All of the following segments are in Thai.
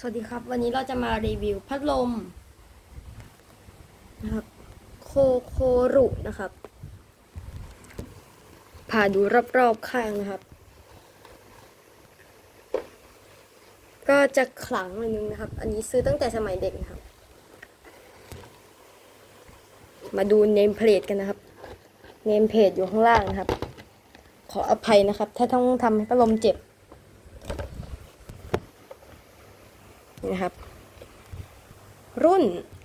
สวัสดีครับ วันนี้เราจะมารีวิวพัดลมนะครับโคโครุนะครับพาดูรอบๆข้างนะครับ ก็จะขลังหน่อยนึงนะครับ อันนี้ซื้อตั้งแต่สมัยเด็กนะครับ มาดูเนมเพลทกันนะครับ เนมเพลทอยู่ข้างล่างนะครับ ขออภัยนะครับ ถ้าต้องทำให้พัดลมเจ็บ นะครับ รุ่น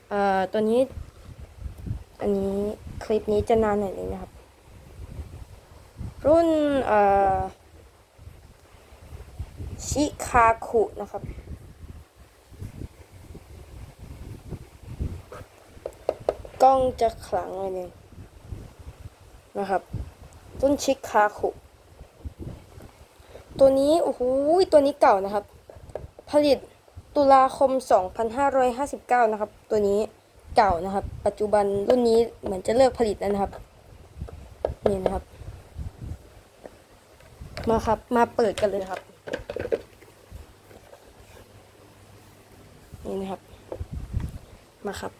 เอ่อตัวนี้ อันนี้คลิปนี้จะนานหน่อยนึงนะครับ รุ่นเอ่อชิคาคุนะครับกล้องจะขลังหน่อยนึงนะครับรุ่นชิคาคุตัวนี้ โอ้โหตัวนี้เก่านะครับ ผลิต ตุลาคม 2559 นะครับ ตัวนี้เก่านะครับ ปัจจุบันรุ่นนี้เหมือนจะเลิกผลิตแล้วนะครับ นี่นะครับ มาครับ มาเปิดกันเลยครับ นี่นะครับ มาครับ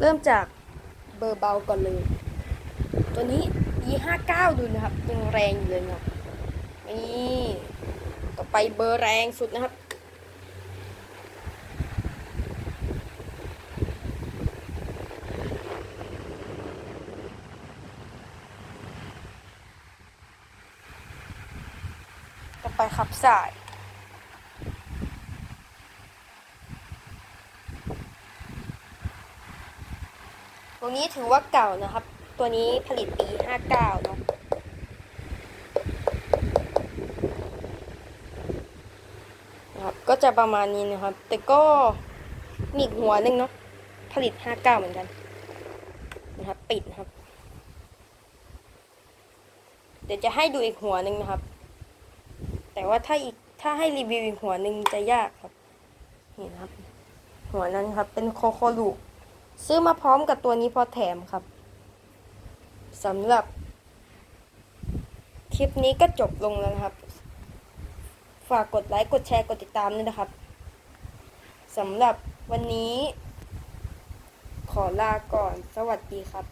เริ่มจากเบอร์เบาก่อนเลย ตัวนี้ E59 ดูนะครับยังแรงอยู่เลยนะครับนี่ ไปเบอร์แรงสุดนะครับ ต่อไปขับสายตัวนี้ถือว่าเก่านะครับ ตัวนี้ผลิตปี 59เนาะ นะครับ ก็จะประมาณนี้นะครับ แต่ก็มีอีกหัวหนึ่งเนาะผลิต 59 เหมือนกันนะครับ ปิดนะครับ เดี๋ยวจะให้ดูอีกหัวหนึ่งนะครับ แต่ว่าถ้าอีกถ้าให้รีวิวอีกหัวหนึ่งจะยากครับนี่นะครับ หัวนั้นครับ เป็นโคโคลูซื้อมาพร้อมกับตัวนี้พอแถมครับสำหรับคลิปนี้ก็จบลงแล้วครับ ฝากกดไลค์ กดแชร์ กดติดตามด้วยนะครับสำหรับวันนี้ ขอลาก่อน สวัสดีครับ